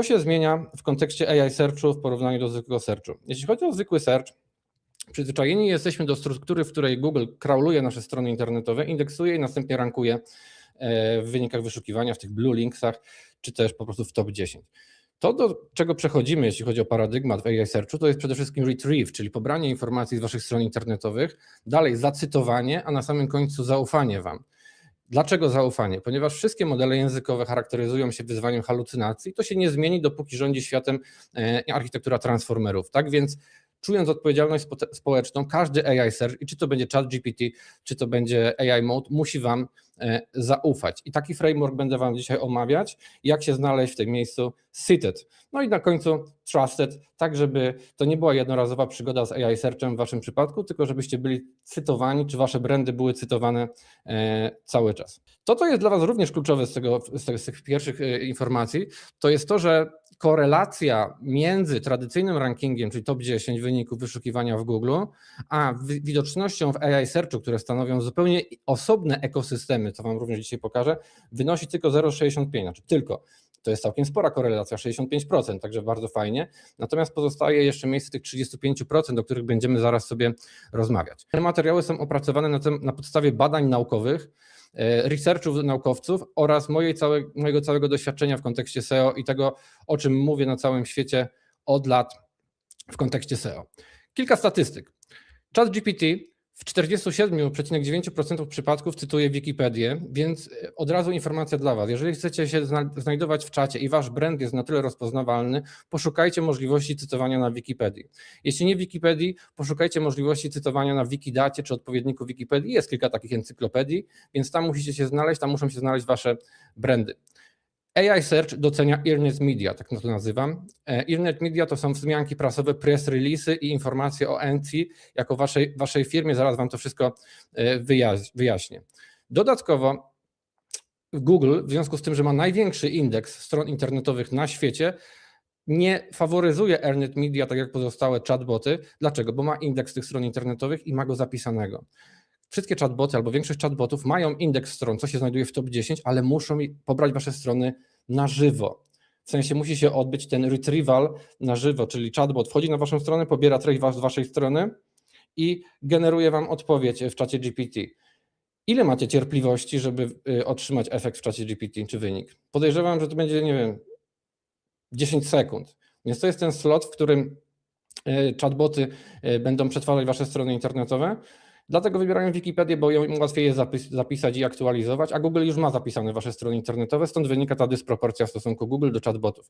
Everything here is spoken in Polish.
Co się zmienia w kontekście AI searchu w porównaniu do zwykłego searchu? Jeśli chodzi o zwykły search, przyzwyczajeni jesteśmy do struktury, w której Google crawluje nasze strony internetowe, indeksuje i następnie rankuje e, w wynikach wyszukiwania, w tych blue linksach, czy też po prostu w top 10. To, do czego przechodzimy, jeśli chodzi o paradygmat w AI Searchu, to jest przede wszystkim retrieve, czyli pobranie informacji z Waszych stron internetowych, dalej zacytowanie, a na samym końcu zaufanie Wam. Dlaczego zaufanie? Ponieważ wszystkie modele językowe charakteryzują się wyzwaniem halucynacji, to się nie zmieni, dopóki rządzi światem e, architektura transformerów. Tak więc czując odpowiedzialność spo- społeczną, każdy AI search, i czy to będzie ChatGPT, czy to będzie AI Mode, musi Wam zaufać. I taki framework będę Wam dzisiaj omawiać, jak się znaleźć w tym miejscu seated. No i na końcu trusted, tak żeby to nie była jednorazowa przygoda z AI searchem w Waszym przypadku, tylko żebyście byli cytowani, czy Wasze brandy były cytowane e, cały czas. To, co jest dla Was również kluczowe z, tego, z, tych, pierwszych e, informacji, to jest to, że korelacja między tradycyjnym rankingiem, czyli top 10 wyników wyszukiwania w Google, a wi- widocznością w AI Searchu, które stanowią zupełnie osobne ekosystemy, co Wam również dzisiaj pokażę, wynosi tylko 0,65, znaczy tylko. To jest całkiem spora korelacja, 65%, także bardzo fajnie. Natomiast pozostaje jeszcze miejsce tych 35%, o których będziemy zaraz sobie rozmawiać. Te materiały są opracowane na, tym, na podstawie badań naukowych, e, researchów naukowców oraz mojej całe, mojego całego doświadczenia w kontekście SEO i tego, o czym mówię na całym świecie od lat w kontekście SEO. Kilka statystyk. ChatGPT w 47,9% przypadków cytuje Wikipedię, więc e, od razu informacja dla Was. Jeżeli chcecie się zna- znajdować w czacie i Wasz brand jest na tyle rozpoznawalny, poszukajcie możliwości cytowania na Wikipedii. Jeśli nie Wikipedii, poszukajcie możliwości cytowania na Wikidacie czy odpowiedniku Wikipedii. Jest kilka takich encyklopedii, więc tam musicie się znaleźć, tam muszą się znaleźć Wasze brandy. AI Search docenia Earnet Media, tak to nazywam. Earnet Media to są wzmianki prasowe, press release'y i informacje o Enci jako waszej, waszej firmie. Zaraz wam to wszystko e, wyjaś- wyjaśnię. Dodatkowo Google, w związku z tym, że ma największy indeks stron internetowych na świecie, nie faworyzuje Earnet Media tak jak pozostałe chatboty. Dlaczego? Bo ma indeks tych stron internetowych i ma go zapisanego. Wszystkie chatboty albo większość chatbotów mają indeks stron, co się znajduje w top 10, ale muszą pobrać wasze strony na żywo. W sensie musi się odbyć ten retrieval na żywo, czyli chatbot wchodzi na waszą stronę, pobiera treść z waszej strony i generuje wam odpowiedź w czacie GPT. Ile macie cierpliwości, żeby y, otrzymać efekt w czacie GPT czy wynik? Podejrzewam, że to będzie, nie wiem, 10 sekund. Więc to jest ten slot, w którym y, chatboty y, będą przetwarzać wasze strony internetowe. Dlatego wybierają Wikipedię, bo ją łatwiej jest zapis, zapisać i aktualizować, a Google już ma zapisane wasze strony internetowe, stąd wynika ta dysproporcja w stosunku Google do chatbotów.